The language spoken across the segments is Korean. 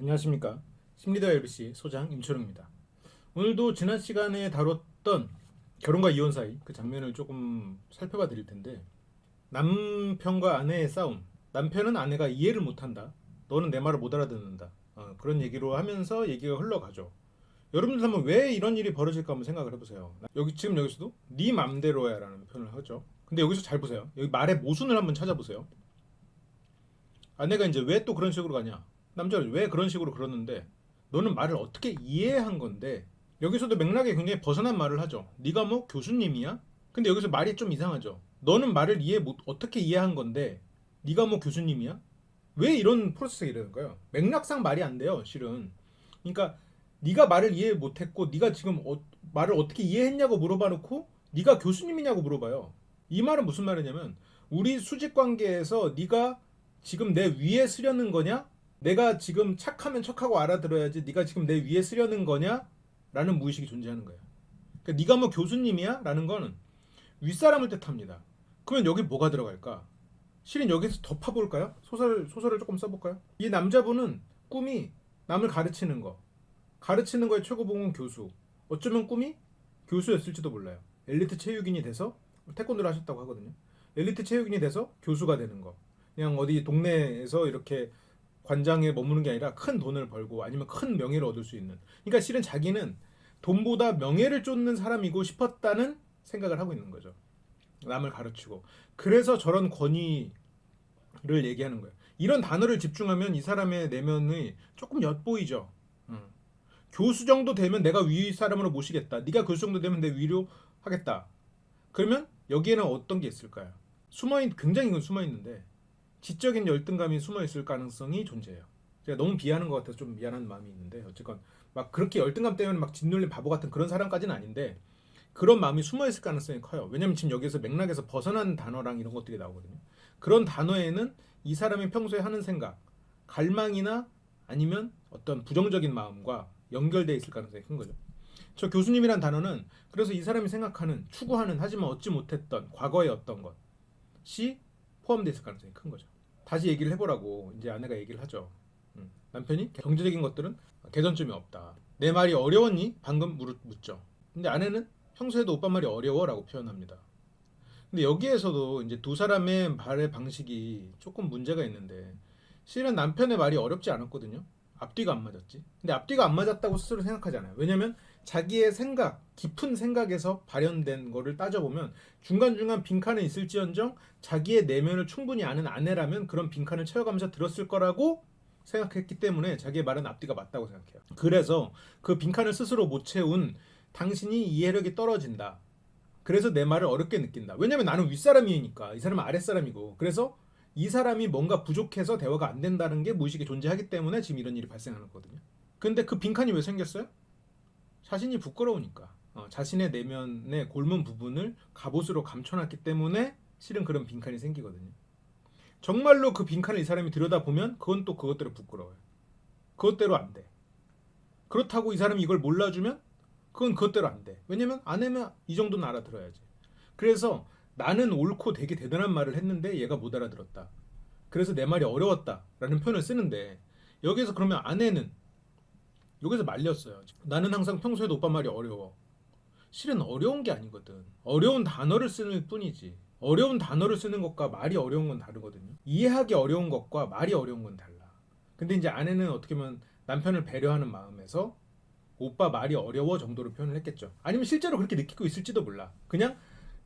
안녕하십니까. 심리더 LBC 소장 임초롱입니다. 오늘도 지난 시간에 다뤘던 결혼과 이혼 사이 그 장면을 조금 살펴봐 드릴 텐데 남편과 아내의 싸움 남편은 아내가 이해를 못한다. 너는 내 말을 못 알아듣는다. 어, 그런 얘기로 하면서 얘기가 흘러가죠. 여러분들 한번 왜 이런 일이 벌어질까 한번 생각을 해보세요. 여기 지금 여기서도 네 맘대로야 라는 표현을 하죠. 근데 여기서 잘 보세요. 여기 말의 모순을 한번 찾아보세요. 아내가 이제 왜 또 그런 식으로 가냐 남자가 왜 그런 식으로 그러는데 너는 말을 어떻게 이해한 건데 여기서도 맥락에 굉장히 벗어난 말을 하죠. 네가 뭐 교수님이야? 근데 여기서 말이 좀 이상하죠. 너는 말을 이해 못 어떻게 이해한 건데 네가 뭐 교수님이야? 왜 이런 프로세스가 이러는가요? 맥락상 말이 안 돼요, 실은. 그러니까 네가 말을 이해 못했고 네가 지금 어- 말을 어떻게 이해했냐고 물어봐놓고 네가 교수님이냐고 물어봐요. 이 말은 무슨 말이냐면 우리 수직 관계에서 네가 지금 내 위에 쓰려는 거냐? 내가 지금 착하면 척하고 알아들어야지 네가 지금 내 위에 쓰려는 거냐? 라는 무의식이 존재하는 거예요. 그러니까 네가 뭐 교수님이야? 라는 거는 윗사람을 뜻합니다. 그러면 여기 뭐가 들어갈까? 실은 여기서 더 파볼까요? 소설, 소설을 조금 써볼까요? 이 남자분은 꿈이 남을 가르치는 거. 가르치는 거의 최고봉은 교수. 어쩌면 꿈이 교수였을지도 몰라요. 엘리트 체육인이 돼서 태권도를 하셨다고 하거든요. 엘리트 체육인이 돼서 교수가 되는 거. 그냥 어디 동네에서 이렇게 관장에 머무는 게 아니라 큰 돈을 벌고 아니면 큰 명예를 얻을 수 있는. 그러니까 실은 자기는 돈보다 명예를 쫓는 사람이고 싶었다는 생각을 하고 있는 거죠. 남을 가르치고. 그래서 저런 권위를 얘기하는 거예요. 이런 단어를 집중하면 이 사람의 내면이 조금 엿보이죠. 음. 교수 정도 되면 내가 위 사람으로 모시겠다. 네가 교수 정도 되면 내 위로 하겠다. 그러면 여기에는 어떤 게 있을까요? 숨어 있 굉장히 이건 숨어 있는데 지적인 열등감이 숨어 있을 가능성이 존재해요. 제가 너무 비하는 것 같아서 좀 미안한 마음이 있는데 어쨌건 막 그렇게 열등감 때문에 막 짓눌린 바보 같은 그런 사람까지는 아닌데 그런 마음이 숨어 있을 가능성이 커요. 왜냐면 지금 여기서 맥락에서 벗어난 단어랑 이런 것들이 나오거든요. 그런 단어에는 이 사람이 평소에 하는 생각, 갈망이나 아니면 어떤 부정적인 마음과 연결돼 있을 가능성이 큰 거죠. 저 교수님이란 단어는 그래서 이 사람이 생각하는 추구하는 하지만 얻지 못했던 과거의 어떤 것이 포함되어 있을 가능성이 큰 거죠. 다시 얘기를 해보라고 이제 아내가 얘기를 하죠. 음, 남편이 경제적인 것들은 개선점이 없다. 내 말이 어려웠니? 방금 물- 묻죠. 근데 아내는 평소에도 오빠 말이 어려워라고 표현합니다. 근데 여기에서도 이제 두 사람의 말의 방식이 조금 문제가 있는데 실은 남편의 말이 어렵지 않았거든요. 앞뒤가 안 맞았지. 근데 앞뒤가 안 맞았다고 스스로 생각하잖아요. 왜냐면 자기의 생각, 깊은 생각에서 발현된 거를 따져보면 중간중간 빈칸은 있을지언정 자기의 내면을 충분히 아는 아내라면 그런 빈칸을 채워가면서 들었을 거라고 생각했기 때문에 자기의 말은 앞뒤가 맞다고 생각해요. 그래서 그 빈칸을 스스로 못 채운 당신이 이해력이 떨어진다. 그래서 내 말을 어렵게 느낀다. 왜냐면 나는 윗사람이니까 이 사람은 아랫사람이고 그래서 이 사람이 뭔가 부족해서 대화가 안 된다는 게 무의식에 존재하기 때문에 지금 이런 일이 발생하는 거거든요. 근데 그 빈칸이 왜 생겼어요? 자신이 부끄러우니까 어, 자신의 내면의 골문 부분을 갑옷으로 감춰놨기 때문에 실은 그런 빈칸이 생기거든요. 정말로 그 빈칸을 이 사람이 들여다보면 그건 또 그것대로 부끄러워요. 그것대로 안 돼. 그렇다고 이 사람이 이걸 몰라주면 그건 그것대로 안 돼. 왜냐면 아내면 이 정도는 알아들어야지. 그래서 나는 옳고 되게 대단한 말을 했는데 얘가 못 알아들었다. 그래서 내 말이 어려웠다라는 표현을 쓰는데 여기서 그러면 아내는 여기서 말렸어요. 나는 항상 평소에도 오빠 말이 어려워. 실은 어려운 게 아니거든. 어려운 단어를 쓰는 뿐이지. 어려운 단어를 쓰는 것과 말이 어려운 건 다르거든요. 이해하기 어려운 것과 말이 어려운 건 달라. 근데 이제 아내는 어떻게 보면 남편을 배려하는 마음에서 오빠 말이 어려워 정도로 표현을 했겠죠. 아니면 실제로 그렇게 느끼고 있을지도 몰라. 그냥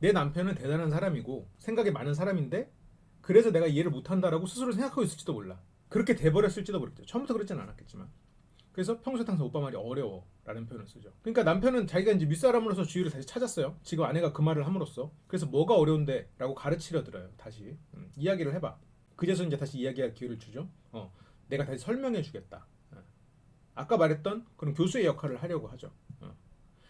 내 남편은 대단한 사람이고 생각이 많은 사람인데 그래서 내가 이해를 못한다라고 스스로 생각하고 있을지도 몰라. 그렇게 돼버렸을지도 모르겠죠. 처음부터 그랬진 않았겠지만. 그래서 평소에 항상 오빠 말이 어려워 라는 표현을 쓰죠. 그러니까 남편은 자기가 이제 윗사람으로서 주의를 다시 찾았어요. 지금 아내가 그 말을 함으로써. 그래서 뭐가 어려운데 라고 가르치려 들어요. 다시 음, 이야기를 해봐. 그제서 이제 다시 이야기할 기회를 주죠. 어, 내가 다시 설명해 주겠다. 어. 아까 말했던 그런 교수의 역할을 하려고 하죠. 어.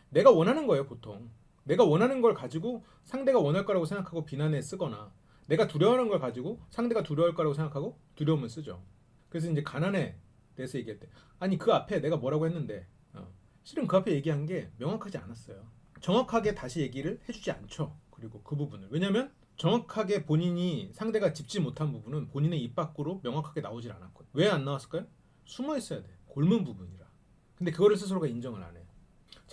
내가 원하는 거예요, 보통. 내가 원하는 걸 가지고 상대가 원할 거라고 생각하고 비난에 쓰거나 내가 두려워하는 걸 가지고 상대가 두려워할 거라고 생각하고 두려움을 쓰죠. 그래서 이제 가난에 대해서 얘기할 때 아니 그 앞에 내가 뭐라고 했는데 어, 실은 그 앞에 얘기한 게 명확하지 않았어요. 정확하게 다시 얘기를 해주지 않죠. 그리고 그 부분을 왜냐하면 정확하게 본인이 상대가 짚지 못한 부분은 본인의 입 밖으로 명확하게 나오질 않았거든요. 왜 안 나왔을까요? 숨어 있어야 돼. 골문 부분이라. 근데 그거를 스스로가 인정을 안 해.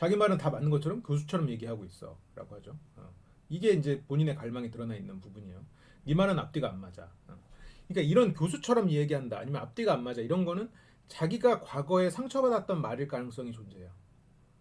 자기 말은 다 맞는 것처럼 교수처럼 얘기하고 있어라고 하죠. 어. 이게 이제 본인의 갈망이 드러나 있는 부분이에요. 네 말은 앞뒤가 안 맞아. 어. 그러니까 이런 교수처럼 얘기한다 아니면 앞뒤가 안 맞아 이런 거는 자기가 과거에 상처받았던 말일 가능성이 존재해요.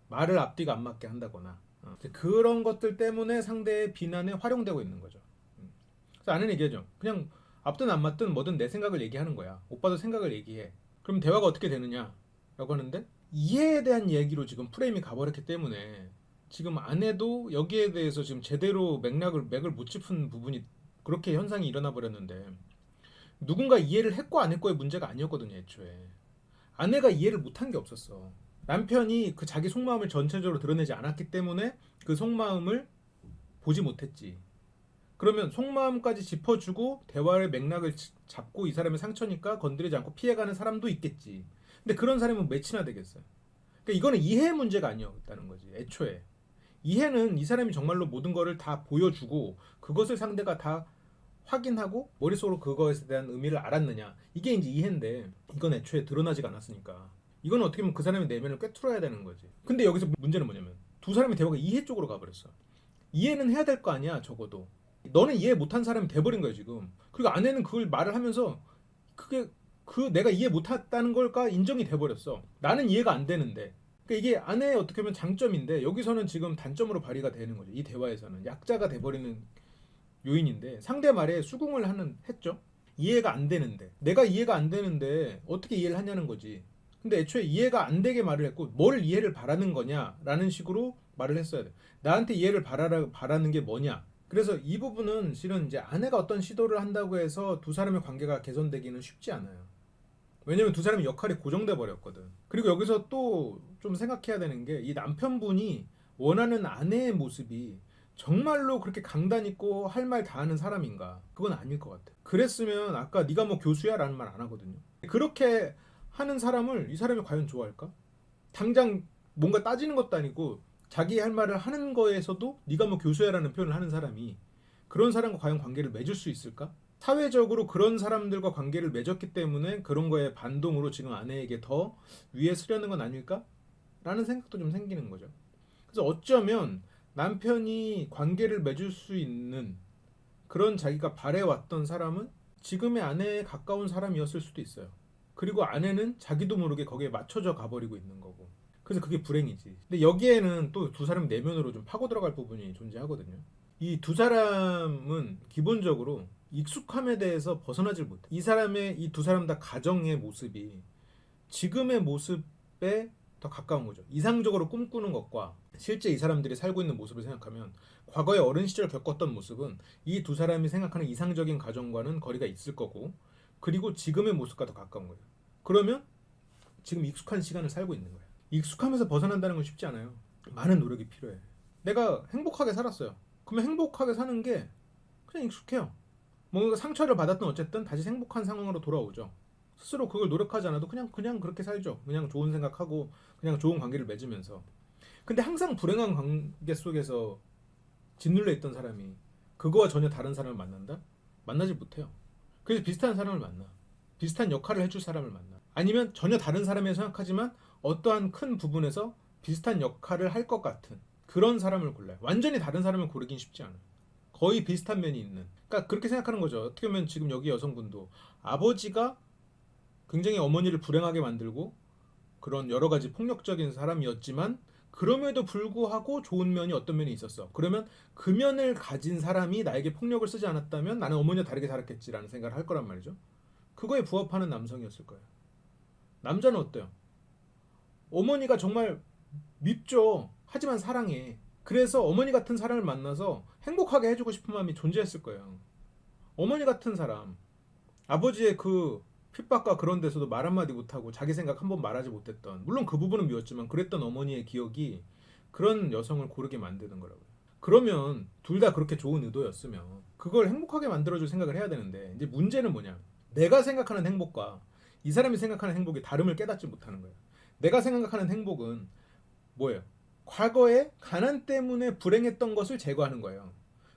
말을 앞뒤가 안 맞게 한다거나 어. 그런 것들 때문에 상대의 비난에 활용되고 있는 거죠. 음. 그래서 아는 얘기하죠. 그냥 앞든 안 맞든 뭐든 내 생각을 얘기하는 거야. 오빠도 생각을 얘기해. 그럼 대화가 어떻게 되느냐? 라고 하는데 이해에 대한 얘기로 지금 프레임이 가버렸기 때문에 지금 아내도 여기에 대해서 지금 제대로 맥락을 맥을 못 짚은 부분이 그렇게 현상이 일어나 버렸는데 누군가 이해를 했고 안 했고의 문제가 아니었거든요 애초에. 아내가 이해를 못한 게 없었어. 남편이 그 자기 속마음을 전체적으로 드러내지 않았기 때문에 그 속마음을 보지 못했지. 그러면 속마음까지 짚어주고 대화의 맥락을 지- 잡고 이 사람의 상처니까 건드리지 않고 피해가는 사람도 있겠지 근데 그런 사람은 몇이나 되겠어요. 그러니까 이거는 이해의 문제가 아니었다는 거지 애초에. 이해는 이 사람이 정말로 모든 거를 다 보여주고 그것을 상대가 다 확인하고 머릿속으로 그것에 대한 의미를 알았느냐. 이게 이제 이해인데 이건 애초에 드러나지가 않았으니까. 이건 어떻게 보면 그 사람의 내면을 꿰뚫어야 되는 거지. 근데 여기서 문제는 뭐냐면 두 사람의 대화가 이해 쪽으로 가버렸어. 이해는 해야 될 거 아니야 적어도. 너는 이해 못한 사람이 돼버린 거야 지금. 그리고 아내는 그걸 말을 하면서 그게 그 내가 이해 못했다는 걸까 인정이 돼버렸어. 나는 이해가 안 되는데. 그러니까 이게 아내의 어떻게 보면 장점인데 여기서는 지금 단점으로 발휘가 되는 거죠. 이 대화에서는. 약자가 돼버리는 요인인데 상대 말에 수긍을 하는 했죠. 이해가 안 되는데. 내가 이해가 안 되는데 어떻게 이해를 하냐는 거지. 근데 애초에 이해가 안 되게 말을 했고 뭘 이해를 바라는 거냐라는 식으로 말을 했어야 돼. 나한테 이해를 바라라, 바라는 게 뭐냐. 그래서 이 부분은 실은 이제 아내가 어떤 시도를 한다고 해서 두 사람의 관계가 개선되기는 쉽지 않아요 왜냐면 두 사람의 역할이 고정돼 버렸거든 그리고 여기서 또 좀 생각해야 되는 게 이 남편분이 원하는 아내의 모습이 정말로 그렇게 강단 있고 할 말 다 하는 사람인가? 그건 아닐 것 같아. 그랬으면 아까 네가 뭐 교수야라는 말 안 하거든요. 그렇게 하는 사람을 이 사람이 과연 좋아할까? 당장 뭔가 따지는 것도 아니고 자기 할 말을 하는 거에서도 네가 뭐 교수야라는 표현을 하는 사람이 그런 사람과 과연 관계를 맺을 수 있을까? 사회적으로 그런 사람들과 관계를 맺었기 때문에 그런 거에 반동으로 지금 아내에게 더 위에 쓰려는 건 아닐까? 라는 생각도 좀 생기는 거죠. 그래서 어쩌면 남편이 관계를 맺을 수 있는 그런 자기가 바래왔던 사람은 지금의 아내에 가까운 사람이었을 수도 있어요. 그리고 아내는 자기도 모르게 거기에 맞춰져 가버리고 있는 거고. 그래서 그게 불행이지. 근데 여기에는 또 두 사람 내면으로 좀 파고 들어갈 부분이 존재하거든요. 이 두 사람은 기본적으로 익숙함에 대해서 벗어나질 못해. 이 사람의 이 두 사람 다 가정의 모습이 지금의 모습에 더 가까운 거죠. 이상적으로 꿈꾸는 것과 실제 이 사람들이 살고 있는 모습을 생각하면 과거의 어린 시절 겪었던 모습은 이 두 사람이 생각하는 이상적인 가정과는 거리가 있을 거고 그리고 지금의 모습과 더 가까운 거예요. 그러면 지금 익숙한 시간을 살고 있는 거예요. 익숙함에서 벗어난다는 건 쉽지 않아요. 많은 노력이 필요해. 내가 행복하게 살았어요. 그러면 행복하게 사는 게 그냥 익숙해요. 뭔가 상처를 받았든 어쨌든 다시 행복한 상황으로 돌아오죠. 스스로 그걸 노력하지 않아도 그냥 그냥 그렇게 살죠. 그냥 좋은 생각하고 그냥 좋은 관계를 맺으면서. 근데 항상 불행한 관계 속에서 짓눌려 있던 사람이 그거와 전혀 다른 사람을 만난다? 만나지 못해요. 그래서 비슷한 사람을 만나. 비슷한 역할을 해줄 사람을 만나. 아니면 전혀 다른 사람이라 생각하지만 어떠한 큰 부분에서 비슷한 역할을 할 것 같은 그런 사람을 골라요. 완전히 다른 사람을 고르긴 쉽지 않아요. 거의 비슷한 면이 있는. 그러니까 그렇게 생각하는 거죠. 어떻게 보면 지금 여기 여성분도 아버지가 굉장히 어머니를 불행하게 만들고 그런 여러 가지 폭력적인 사람이었지만 그럼에도 불구하고 좋은 면이 어떤 면이 있었어. 그러면 그 면을 가진 사람이 나에게 폭력을 쓰지 않았다면 나는 어머니와 다르게 살았겠지라는 생각을 할 거란 말이죠. 그거에 부합하는 남성이었을 거예요. 남자는 어때요? 어머니가 정말 밉죠. 하지만 사랑해. 그래서 어머니 같은 사람을 만나서 행복하게 해주고 싶은 마음이 존재했을 거예요. 어머니 같은 사람, 아버지의 그 핍박과 그런 데서도 말 한마디 못하고 자기 생각 한 번 말하지 못했던 물론 그 부분은 미웠지만 그랬던 어머니의 기억이 그런 여성을 고르게 만드는 거라고요. 그러면 둘 다 그렇게 좋은 의도였으면 그걸 행복하게 만들어줄 생각을 해야 되는데 이제 문제는 뭐냐? 내가 생각하는 행복과 이 사람이 생각하는 행복이 다름을 깨닫지 못하는 거예요. 내가 생각하는 행복은 뭐예요? 과거에 가난 때문에 불행했던 것을 제거하는 거예요.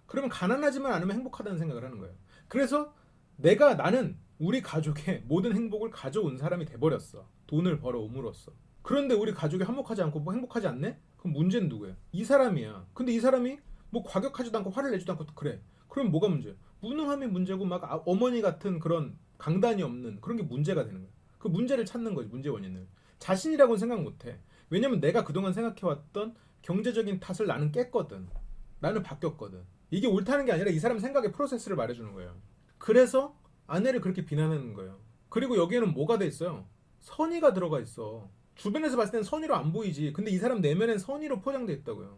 그러면 가난하지만 않으면 행복하다는 생각을 하는 거예요. 그래서 내가 나는 우리 가족의 모든 행복을 가져온 사람이 돼버렸어. 돈을 벌어옴으로써. 그런데 우리 가족이 한몫하지 않고 뭐 행복하지 않네? 그럼 문제는 누구야? 이 사람이야. 근데 이 사람이 뭐 과격하지도 않고 화를 내지도 않고 그래. 그럼 뭐가 문제야? 무능함이 문제고 막 아- 어머니 같은 그런 강단이 없는 그런 게 문제가 되는 거야. 그 문제를 찾는 거지 문제 원인을. 자신이라고는 생각 못해. 왜냐면 내가 그동안 생각해왔던 경제적인 탓을 나는 깼거든. 나는 바뀌었거든. 이게 옳다는 게 아니라 이 사람 생각의 프로세스를 말해주는 거예요. 그래서 아내를 그렇게 비난하는 거예요. 그리고 여기에는 뭐가 돼 있어요? 선의가 들어가 있어. 주변에서 봤을 땐 선의로 안 보이지. 근데 이 사람 내면엔 선의로 포장돼 있다고요.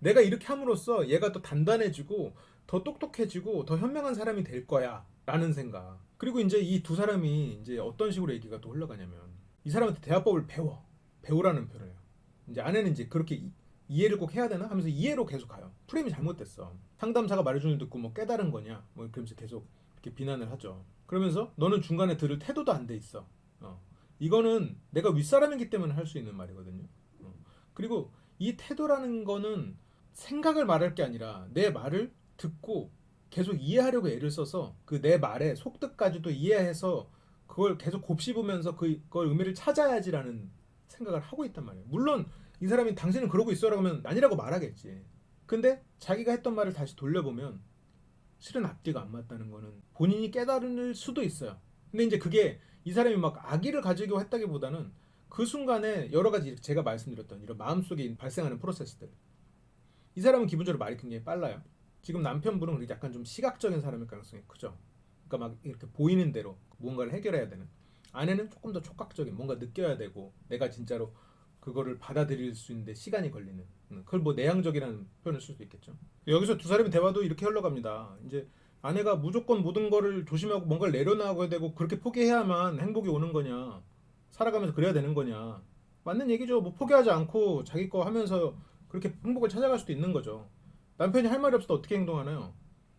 내가 이렇게 함으로써 얘가 더 단단해지고 더 똑똑해지고 더 현명한 사람이 될 거야. 라는 생각. 그리고 이제 이 두 사람이 이제 어떤 식으로 얘기가 또 흘러가냐면 이 사람한테 대화법을 배워. 배우라는 해요. 이제 아내는 이제 그렇게 이- 이해를 꼭 해야 되나 하면서 이해로 계속 가요. 프레임이 잘못됐어. 상담사가 말해주는 거 듣고 뭐 깨달은 거냐? 뭐 그러면서 계속 이렇게 비난을 하죠. 그러면서 너는 중간에 들을 태도도 안 돼 있어. 어. 이거는 내가 윗사람이기 때문에 할 수 있는 말이거든요. 어. 그리고 이 태도라는 거는 생각을 말할 게 아니라 내 말을 듣고 계속 이해하려고 애를 써서 그 내 말의 속뜻까지도 이해해서 그걸 계속 곱씹으면서 그- 그걸 의미를 찾아야지라는 생각을 하고 있단 말이에요. 물론 이 사람이 당신은 그러고 있어라고 하면 아니라고 말하겠지. 근데 자기가 했던 말을 다시 돌려보면 실은 앞뒤가 안 맞다는 거는 본인이 깨달을 수도 있어요. 근데 이제 그게 이 사람이 막 악의를 가지고 했다기보다는 그 순간에 여러 가지 제가 말씀드렸던 이런 마음속에 발생하는 프로세스들. 이 사람은 기본적으로 말이 굉장히 빨라요. 지금 남편분은 약간 좀 시각적인 사람일 가능성이 크죠. 그러니까 막 이렇게 보이는 대로 무언가를 해결해야 되는. 아내는 조금 더 촉각적인 뭔가 느껴야 되고 내가 진짜로 그거를 받아들일 수 있는데 시간이 걸리는. 음, 그걸 뭐 내향적이라는 표현을 쓸 수도 있겠죠. 여기서 두 사람의 대화도 이렇게 흘러갑니다. 이제 아내가 무조건 모든 거를 조심하고 뭔가를 내려놔야 되고 그렇게 포기해야만 행복이 오는 거냐. 살아가면서 그래야 되는 거냐. 맞는 얘기죠. 뭐 포기하지 않고 자기 거 하면서 그렇게 행복을 찾아갈 수도 있는 거죠. 남편이 할 말이 없을 때 어떻게 행동하나요?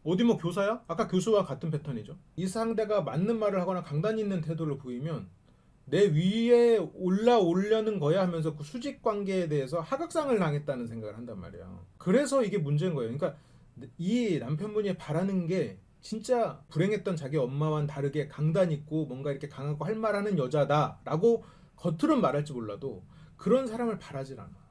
어디 뭐 교사야? 아까 교수와 같은 패턴이죠. 이 상대가 맞는 말을 하거나 강단 있는 태도를 보이면 내 위에 올라오려는 거야 하면서 그 수직 관계에 대해서 하극상을 당했다는 생각을 한단 말이에요. 그래서 이게 문제인 거예요. 그러니까 이 남편분이 바라는 게 진짜 불행했던 자기 엄마와는 다르게 강단 있고 뭔가 이렇게 강하고 할 말하는 여자다라고 겉으로는 말할지 몰라도 그런 사람을 바라질 않아.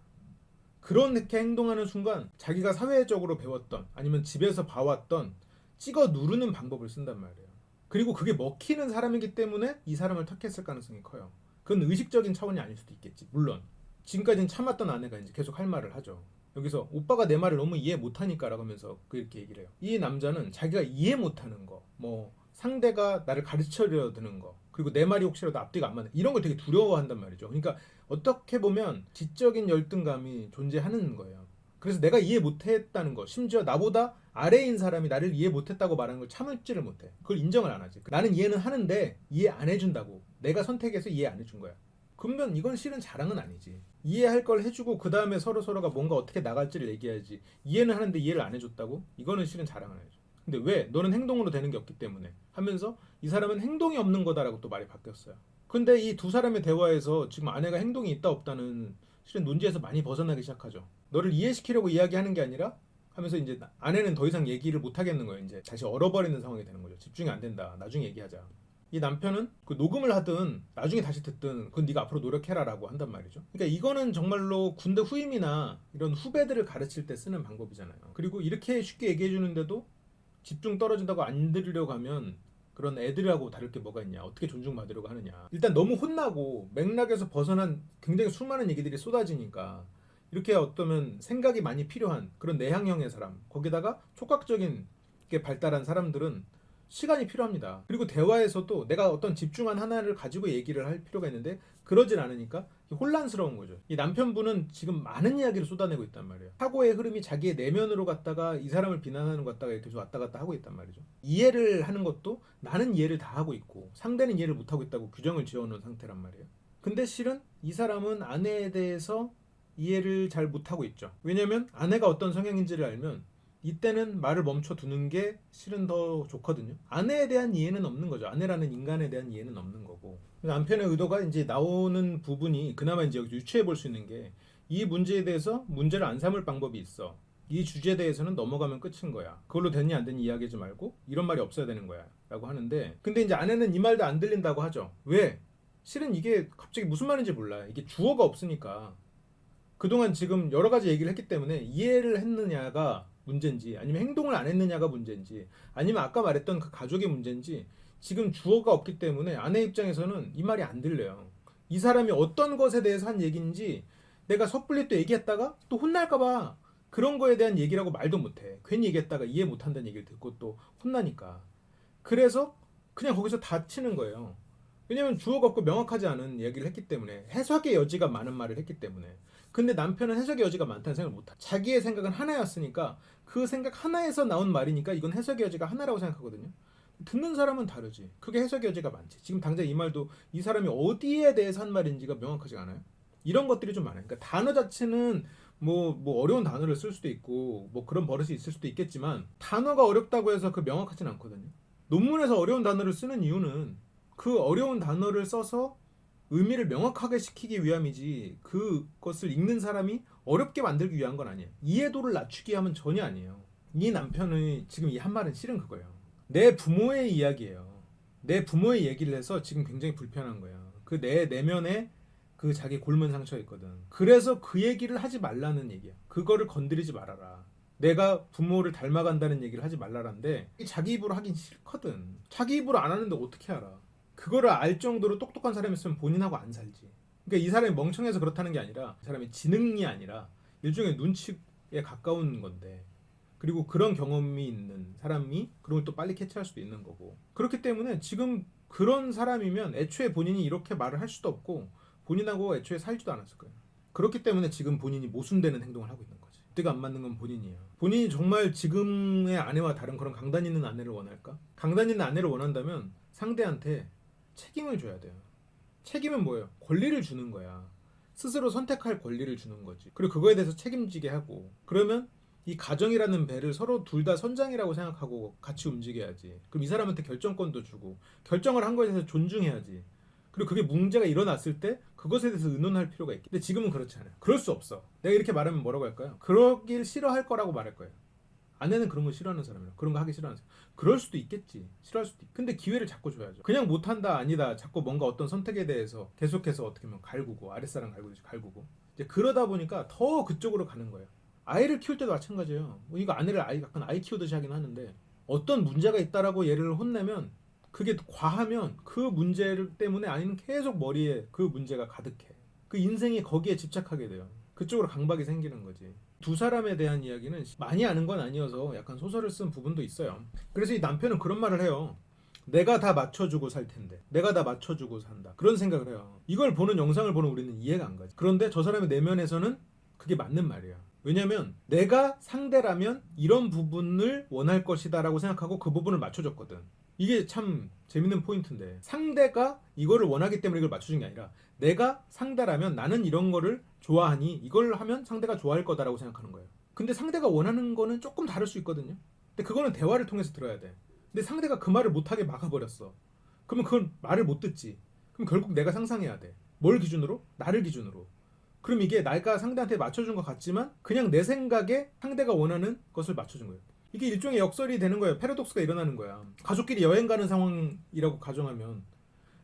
그렇게 행동하는 순간 자기가 사회적으로 배웠던 아니면 집에서 봐왔던 찍어 누르는 방법을 쓴단 말이에요. 그리고 그게 먹히는 사람이기 때문에 이 사람을 택했을 가능성이 커요. 그건 의식적인 차원이 아닐 수도 있겠지. 물론 지금까지는 참았던 아내가 이제 계속 할 말을 하죠. 여기서 오빠가 내 말을 너무 이해 못하니까라고 하면서 그렇게 얘기를 해요. 이 남자는 자기가 이해 못하는 거, 뭐 상대가 나를 가르쳐려 드는 거, 그리고 내 말이 혹시라도 앞뒤가 안 맞는 이런 걸 되게 두려워한단 말이죠. 그러니까 어떻게 보면 지적인 열등감이 존재하는 거예요. 그래서 내가 이해 못했다는 거, 심지어 나보다 아래인 사람이 나를 이해 못했다고 말하는 걸 참을지를 못해. 그걸 인정을 안 하지. 나는 이해는 하는데 이해 안 해준다고. 내가 선택해서 이해 안 해준 거야. 그러면 이건 실은 자랑은 아니지. 이해할 걸 해주고 그 다음에 서로 서로가 뭔가 어떻게 나갈지를 얘기해야지. 이해는 하는데 이해를 안 해줬다고? 이거는 실은 자랑은 아니죠. 근데 왜? 너는 행동으로 되는 게 없기 때문에 하면서 이 사람은 행동이 없는 거다라고 또 말이 바뀌었어요. 근데 이 두 사람의 대화에서 지금 아내가 행동이 있다 없다는 실은 논지에서 많이 벗어나기 시작하죠. 너를 이해시키려고 이야기하는 게 아니라 하면서 이제 아내는 더 이상 얘기를 못 하겠는 거예요. 이제 다시 얼어버리는 상황이 되는 거죠. 집중이 안 된다. 나중에 얘기하자. 이 남편은 그 녹음을 하든 나중에 다시 듣든 그건 네가 앞으로 노력해라라고 한단 말이죠. 그러니까 이거는 정말로 군대 후임이나 이런 후배들을 가르칠 때 쓰는 방법이잖아요. 그리고 이렇게 쉽게 얘기해 주는데도 집중 떨어진다고 안 들으려고 하면 그런 애들하고 다를 게 뭐가 있냐? 어떻게 존중받으려고 하느냐? 일단 너무 혼나고 맥락에서 벗어난 굉장히 수많은 얘기들이 쏟아지니까 이렇게 어떠면 생각이 많이 필요한 그런 내향형의 사람 거기다가 촉각적인 게 발달한 사람들은 시간이 필요합니다. 그리고 대화에서도 내가 어떤 집중한 하나를 가지고 얘기를 할 필요가 있는데 그러질 않으니까 혼란스러운 거죠. 이 남편분은 지금 많은 이야기를 쏟아내고 있단 말이에요. 사고의 흐름이 자기의 내면으로 갔다가 이 사람을 비난하는 것 같다가 좀 왔다 갔다 하고 있단 말이죠. 이해를 하는 것도 나는 이해를 다 하고 있고 상대는 이해를 못 하고 있다고 규정을 지어놓은 상태란 말이에요. 근데 실은 이 사람은 아내에 대해서 이해를 잘 못하고 있죠. 왜냐면 아내가 어떤 성향인지를 알면 이때는 말을 멈춰 두는 게 실은 더 좋거든요. 아내에 대한 이해는 없는 거죠. 아내라는 인간에 대한 이해는 없는 거고. 남편의 의도가 이제 나오는 부분이 그나마 이제 유추해 볼 수 있는 게 이 문제에 대해서 문제를 안 삼을 방법이 있어. 이 주제에 대해서는 넘어가면 끝인 거야. 그걸로 됐냐 안 됐냐 이야기하지 말고 이런 말이 없어야 되는 거야. 라고 하는데 근데 이제 아내는 이 말도 안 들린다고 하죠. 왜? 실은 이게 갑자기 무슨 말인지 몰라. 이게 주어가 없으니까 그동안 지금 여러 가지 얘기를 했기 때문에 이해를 했느냐가 문제인지 아니면 행동을 안 했느냐가 문제인지 아니면 아까 말했던 그 가족의 문제인지 지금 주어가 없기 때문에 아내 입장에서는 이 말이 안 들려요. 이 사람이 어떤 것에 대해서 한 얘기인지 내가 섣불리 또 얘기했다가 또 혼날까봐 그런 거에 대한 얘기라고 말도 못해. 괜히 얘기했다가 이해 못한다는 얘기를 듣고 또 혼나니까. 그래서 그냥 거기서 다치는 거예요. 왜냐면 주어가 없고 명확하지 않은 얘기를 했기 때문에 해석의 여지가 많은 말을 했기 때문에. 근데 남편은 해석의 여지가 많다는 생각을 못하. 자기의 생각은 하나였으니까 그 생각 하나에서 나온 말이니까 이건 해석의 여지가 하나라고 생각하거든요. 듣는 사람은 다르지. 그게 해석의 여지가 많지. 지금 당장 이 말도 이 사람이 어디에 대해서 한 말인지가 명확하지 않아요. 이런 것들이 좀 많아요. 그러니까 단어 자체는 뭐, 뭐 어려운 단어를 쓸 수도 있고 뭐 그런 버릇이 있을 수도 있겠지만 단어가 어렵다고 해서 그 명확하진 않거든요. 논문에서 어려운 단어를 쓰는 이유는 그 어려운 단어를 써서 의미를 명확하게 시키기 위함이지 그것을 읽는 사람이 어렵게 만들기 위한 건 아니에요. 이해도를 낮추기 위함은 전혀 아니에요. 이 남편의 지금 이 한 말은 실은 그거예요. 내 부모의 이야기예요. 내 부모의 얘기를 해서 지금 굉장히 불편한 거예요. 그내 내면에 그 자기 골문 상처 있거든. 그래서 그 얘기를 하지 말라는 얘기야. 그거를 건드리지 말아라. 내가 부모를 닮아간다는 얘기를 하지 말라는데 자기 입으로 하긴 싫거든. 자기 입으로 안 하는데 어떻게 알아? 그거를 알 정도로 똑똑한 사람이었으면 본인하고 안 살지. 그러니까 이 사람이 멍청해서 그렇다는 게 아니라 이 사람이 지능이 아니라 일종의 눈치에 가까운 건데 그리고 그런 경험이 있는 사람이 그런 걸 또 빨리 캐치할 수도 있는 거고 그렇기 때문에 지금 그런 사람이면 애초에 본인이 이렇게 말을 할 수도 없고 본인하고 애초에 살지도 않았을 거예요. 그렇기 때문에 지금 본인이 모순되는 행동을 하고 있는 거지. 뜻가 안 맞는 건 본인이에요. 본인이 정말 지금의 아내와 다른 그런 강단 있는 아내를 원할까? 강단 있는 아내를 원한다면 상대한테 책임을 줘야 돼요. 책임은 뭐예요? 권리를 주는 거야. 스스로 선택할 권리를 주는 거지. 그리고 그거에 대해서 책임지게 하고. 그러면 이 가정이라는 배를 서로 둘 다 선장이라고 생각하고 같이 움직여야지. 그럼 이 사람한테 결정권도 주고 결정을 한 거에 대해서 존중해야지. 그리고 그게 문제가 일어났을 때 그것에 대해서 의논할 필요가 있기. 근데 지금은 그렇지 않아요. 그럴 수 없어. 내가 이렇게 말하면 뭐라고 할까요? 그러길 싫어할 거라고 말할 거예요. 아내는 그런 거 싫어하는 사람이라 그런 거 하기 싫어하는 사람. 그럴 수도 있겠지. 싫어할 수도 있. 근데 기회를 자꾸 줘야죠. 그냥 못한다 아니다. 자꾸 뭔가 어떤 선택에 대해서 계속해서 어떻게 보면 갈구고 아랫사람 갈구듯이 갈구고 이제 그러다 보니까 더 그쪽으로 가는 거예요. 아이를 키울 때도 마찬가지예요. 뭐 이거 아내를 아이 약간 아이 키우듯이 하긴 하는데 어떤 문제가 있다라고 얘를 혼내면 그게 과하면 그 문제를 때문에 아니면 계속 머리에 그 문제가 가득해. 그 인생이 거기에 집착하게 돼요. 그쪽으로 강박이 생기는 거지. 두 사람에 대한 이야기는 많이 아는 건 아니어서 약간 소설을 쓴 부분도 있어요. 그래서 이 남편은 그런 말을 해요. 내가 다 맞춰주고 살 텐데. 내가 다 맞춰주고 산다. 그런 생각을 해요. 이걸 보는 영상을 보는 우리는 이해가 안 가지. 그런데 저 사람의 내면에서는 그게 맞는 말이야. 왜냐면 내가 상대라면 이런 부분을 원할 것이다 라고 생각하고 그 부분을 맞춰줬거든. 이게 참 재밌는 포인트인데 상대가 이거를 원하기 때문에 이걸 맞춰준 게 아니라 내가 상대라면 나는 이런 거를 좋아하니 이걸 하면 상대가 좋아할 거다라고 생각하는 거예요. 근데 상대가 원하는 거는 조금 다를 수 있거든요. 근데 그거는 대화를 통해서 들어야 돼. 근데 상대가 그 말을 못하게 막아버렸어. 그러면 그건 말을 못 듣지. 그럼 결국 내가 상상해야 돼. 뭘 기준으로? 나를 기준으로. 그럼 이게 내가 상대한테 맞춰준 것 같지만 그냥 내 생각에 상대가 원하는 것을 맞춰준 거예요. 이게 일종의 역설이 되는 거예요. 패러독스가 일어나는 거야. 가족끼리 여행 가는 상황이라고 가정하면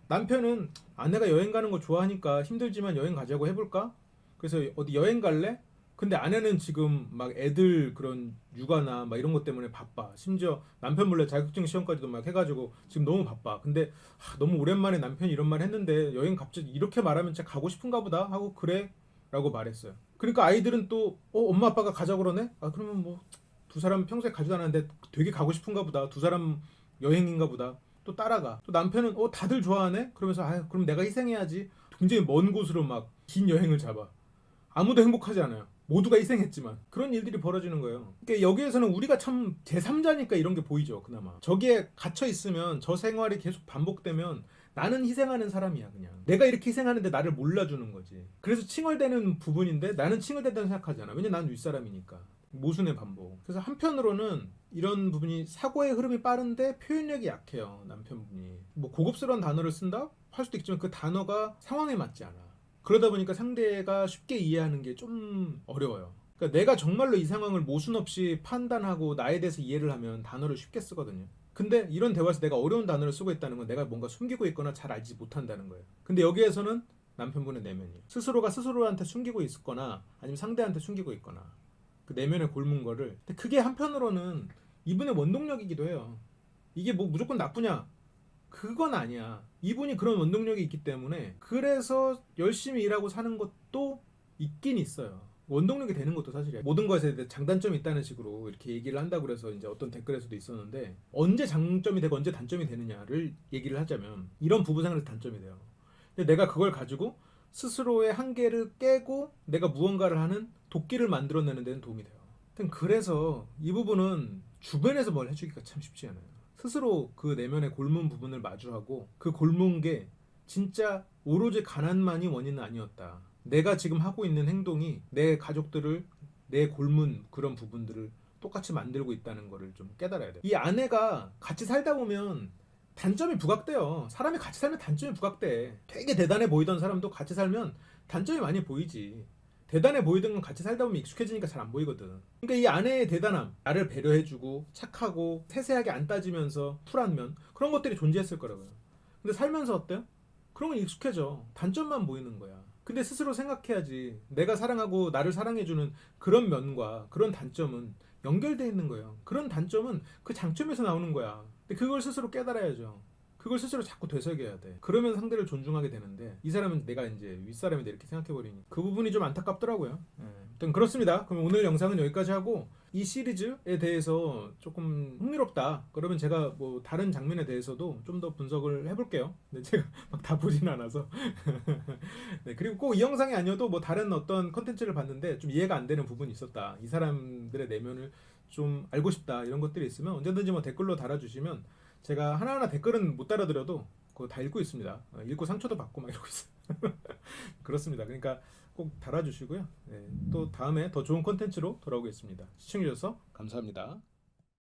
남편은 아내가 여행 가는 거 좋아하니까 힘들지만 여행 가자고 해볼까? 그래서 어디 여행 갈래? 근데 아내는 지금 막 애들 그런 육아나 막 이런 것 때문에 바빠. 심지어 남편 몰래 자격증 시험까지도 막 해가지고 지금 너무 바빠. 근데 하, 너무 오랜만에 남편이 이런 말 했는데 여행 갑자기 이렇게 말하면 진짜 가고 싶은가 보다 하고 그래 라고 말했어요. 그러니까 아이들은 또 어, 엄마 아빠가 가자 그러네? 아 그러면 뭐 두 사람 평소에 가지도 않았는데 되게 가고 싶은가 보다. 두 사람 여행인가 보다. 또 따라가. 또 남편은 어 다들 좋아하네? 그러면서 아 그럼 내가 희생해야지. 굉장히 먼 곳으로 막 긴 여행을 잡아. 아무도 행복하지 않아요. 모두가 희생했지만 그런 일들이 벌어지는 거예요. 그러니까 여기에서는 우리가 참 제3자니까 이런 게 보이죠. 그나마 저기에 갇혀 있으면 저 생활이 계속 반복되면 나는 희생하는 사람이야 그냥 내가 이렇게 희생하는데 나를 몰라주는 거지 그래서 칭얼대는 부분인데 나는 칭얼댄다는 생각하잖아 왜냐 난 윗사람이니까 모순의 반복 그래서 한편으로는 이런 부분이 사고의 흐름이 빠른데 표현력이 약해요 남편분이 뭐 고급스러운 단어를 쓴다 할 수도 있지만 그 단어가 상황에 맞지 않아 그러다 보니까 상대가 쉽게 이해하는 게 좀 어려워요 그러니까 내가 정말로 이 상황을 모순 없이 판단하고 나에 대해서 이해를 하면 단어를 쉽게 쓰거든요. 근데 이런 대화에서 내가 어려운 단어를 쓰고 있다는 건 내가 뭔가 숨기고 있거나 잘 알지 못한다는 거예요. 근데 여기에서는 남편분의 내면이에요. 스스로가 스스로한테 숨기고 있거나 아니면 상대한테 숨기고 있거나 그 내면에 골문 거를. 근데 그게 한편으로는 이분의 원동력이기도 해요. 이게 뭐 무조건 나쁘냐? 그건 아니야. 이분이 그런 원동력이 있기 때문에 그래서 열심히 일하고 사는 것도 있긴 있어요. 원동력이 되는 것도 사실이야. 모든 것에 대해 장단점이 있다는 식으로 이렇게 얘기를 한다고 그래서 이제 어떤 댓글에서도 있었는데 언제 장점이 되고 언제 단점이 되느냐를 얘기를 하자면 이런 부부 생활에서 단점이 돼요. 근데 내가 그걸 가지고 스스로의 한계를 깨고 내가 무언가를 하는 도끼를 만들어내는 데는 도움이 돼요. 그래서 이 부분은 주변에서 뭘 해주기가 참 쉽지 않아요. 스스로 그 내면의 골문 부분을 마주하고 그 골문 게 진짜 오로지 가난만이 원인은 아니었다. 내가 지금 하고 있는 행동이 내 가족들을 내 골문 그런 부분들을 똑같이 만들고 있다는 거를 좀 깨달아야 돼요. 이 아내가 같이 살다 보면 단점이 부각돼요. 사람이 같이 살면 단점이 부각돼. 되게 대단해 보이던 사람도 같이 살면 단점이 많이 보이지. 대단해 보이던 건 같이 살다 보면 익숙해지니까 잘 안 보이거든. 그러니까 이 아내의 대단함, 나를 배려해주고 착하고 세세하게 안 따지면서 쿨한 면 그런 것들이 존재했을 거라고요. 근데 살면서 어때요? 그런 건 익숙해져. 단점만 보이는 거야. 근데 스스로 생각해야지. 내가 사랑하고 나를 사랑해주는 그런 면과 그런 단점은 연결돼 있는 거예요. 그런 단점은 그 장점에서 나오는 거야. 그걸 스스로 깨달아야죠. 그걸 스스로 자꾸 되새겨야 돼. 그러면 상대를 존중하게 되는데 이 사람은 내가 이제 윗사람인데 이렇게 생각해버리니 그 부분이 좀 안타깝더라고요. 예. 아무튼 그렇습니다. 그럼 오늘 영상은 여기까지 하고 이 시리즈에 대해서 조금 흥미롭다. 그러면 제가 뭐 다른 장면에 대해서도 좀 더 분석을 해볼게요. 근데 제가 막 다 보진 않아서. 네, 그리고 꼭 이 영상이 아니어도 뭐 다른 어떤 컨텐츠를 봤는데 좀 이해가 안 되는 부분이 있었다. 이 사람들의 내면을 좀 알고 싶다. 이런 것들이 있으면 언제든지 뭐 댓글로 달아주시면 제가 하나하나 댓글은 못 달아드려도 그거 다 읽고 있습니다. 어, 읽고 상처도 받고 막 이러고 있어요. 그렇습니다. 그러니까 꼭 달아주시고요. 네, 또 다음에 더 좋은 컨텐츠로 돌아오겠습니다. 시청해주셔서 감사합니다.